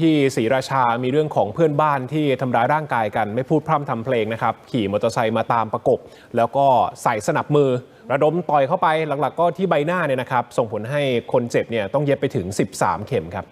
ที่ศรีราชามีเรื่องของเพื่อนบ้านที่ทำร้ายร่างกายกัน ไม่พูดพร่ำทำเพลงนะครับ ขี่มอเตอร์ไซค์มาตามประกบ แล้วก็ใส่สนับมือ ระดมต่อยเข้าไปหลักๆ ก็ที่ใบหน้าเนี่ยนะครับ ส่งผลให้คนเจ็บเนี่ยต้องเย็บไปถึง 13 เข็มครับ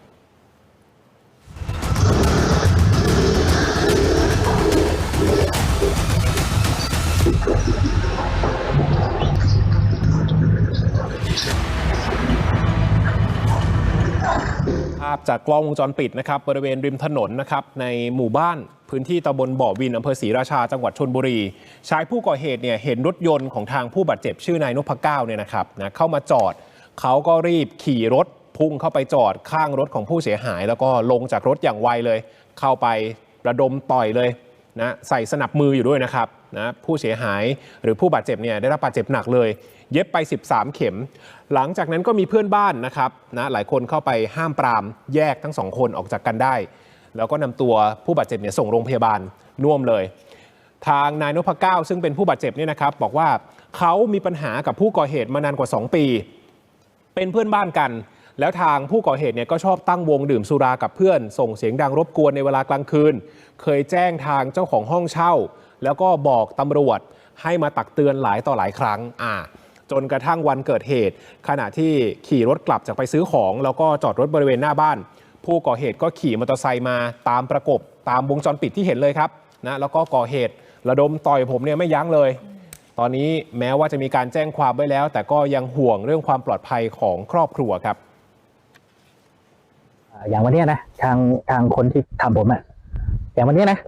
าพจากกล้องวงจรปิดนะครับบริเวณริมถนนนะครับในหมู่บ้านพื้นที่ตำบลบ่อวินอำเภอศรีราชาจังหวัดชนบุรี ชายผู้ก่อเหตุเนี่ยเห็นรถยนต์ของทางผู้บาดเจ็บชื่อนายนพเก้าเนี่ยนะครับนะเข้ามาจอดเขาก็รีบขี่รถพุ่งเข้าไปจอดข้างรถของผู้เสียหาย แล้วก็ลงจากรถอย่างไวเลย เข้าไประดมต่อยเลยนะใส่สนับมืออยู่ด้วยนะครับ นะผู้เสียหายหรือผู้บาดเจ็บเนี่ยได้รับบาดเจ็บหนักเลย เย็บไป 13 เข็ม หลังจากนั้นก็มีเพื่อนบ้านนะครับนะหลายคนเข้าไปห้ามปรามแยกทั้งสองคนออกจากกันได้ แล้วก็นำตัวผู้บาดเจ็บเนี่ยส่งโรงพยาบาลน่วมเลย ทางนายนพเก้าซึ่งเป็นผู้บาดเจ็บเนี่ยนะครับบอกว่าเขามีปัญหากับผู้ก่อเหตุมานานกว่า 2 ปี เป็นเพื่อนบ้านกันแล้วทางผู้ก่อเหตุเนี่ยก็ชอบตั้งวงดื่มสุรากับเพื่อน ส่งเสียงดังรบกวนในเวลากลางคืน เคยแจ้งทางเจ้าของห้องเช่า แล้วก็บอกตำรวจให้มาตักเตือนหลายต่อหลายครั้งอ่าจนกระทั่งวันเกิดเหตุ ขณะที่ขี่รถกลับจากไปซื้อของ แล้วก็จอดรถบริเวณหน้าบ้าน ผู้ก่อเหตุก็ขี่มอเตอร์ไซค์มาตามประกบตามวงจรปิดที่เห็นเลยครับนะแล้วก็ก่อเหตุระดมต่อยผมเนี่ยไม่ยั้งเลย ตอนนี้แม้ว่าจะมีการแจ้งความไว้แล้ว แต่ก็ยังห่วงเรื่องความปลอดภัยของครอบครัวครับ อย่างวันนี้นะทางทางคนที่ทำผมอะอย่างวันนี้นะ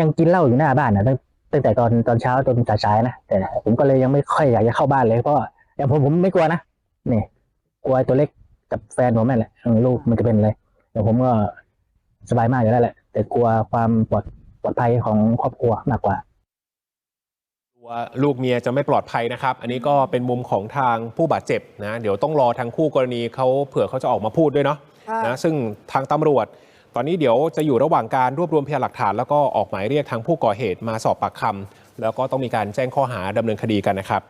ยังกินเหล้าอยู่หน้าบ้านนะตั้งตั้งแต่ตอนตอนเช้าจนสายๆนะแต่ผมก็เลยยังไม่ค่อยอยากจะเข้าบ้านเลยเพราะว่าอย่างผมผมไม่กลัวนะนี่กลัวไอ้ตัวเล็กกับแฟนผมนั่นแหละเออลูกมันจะเป็นอะไรแต่ผมก็สบายมากอยู่แล้วแหละ แต่กลัวความปลอดปลอดภัยของครอบครัวมากกว่าว่าลูกเมียจะไม่ปลอดภัยนะครับ อันนี้ก็เป็นมุมของทางผู้บาดเจ็บนะ เดี๋ยวต้องรอทางคู่กรณีเขาเผื่อเขาจะออกมาพูดด้วยเนาะค่ะนะซึ่งทางตำรวจ ตอนนี้เดี๋ยวจะอยู่ระหว่างการรวบรวมพยานหลักฐาน แล้วก็ออกหมายเรียกทางผู้ก่อเหตุมาสอบปากคำแล้วก็ต้องมีการแจ้งข้อหาดำเนินคดีกันนะครับ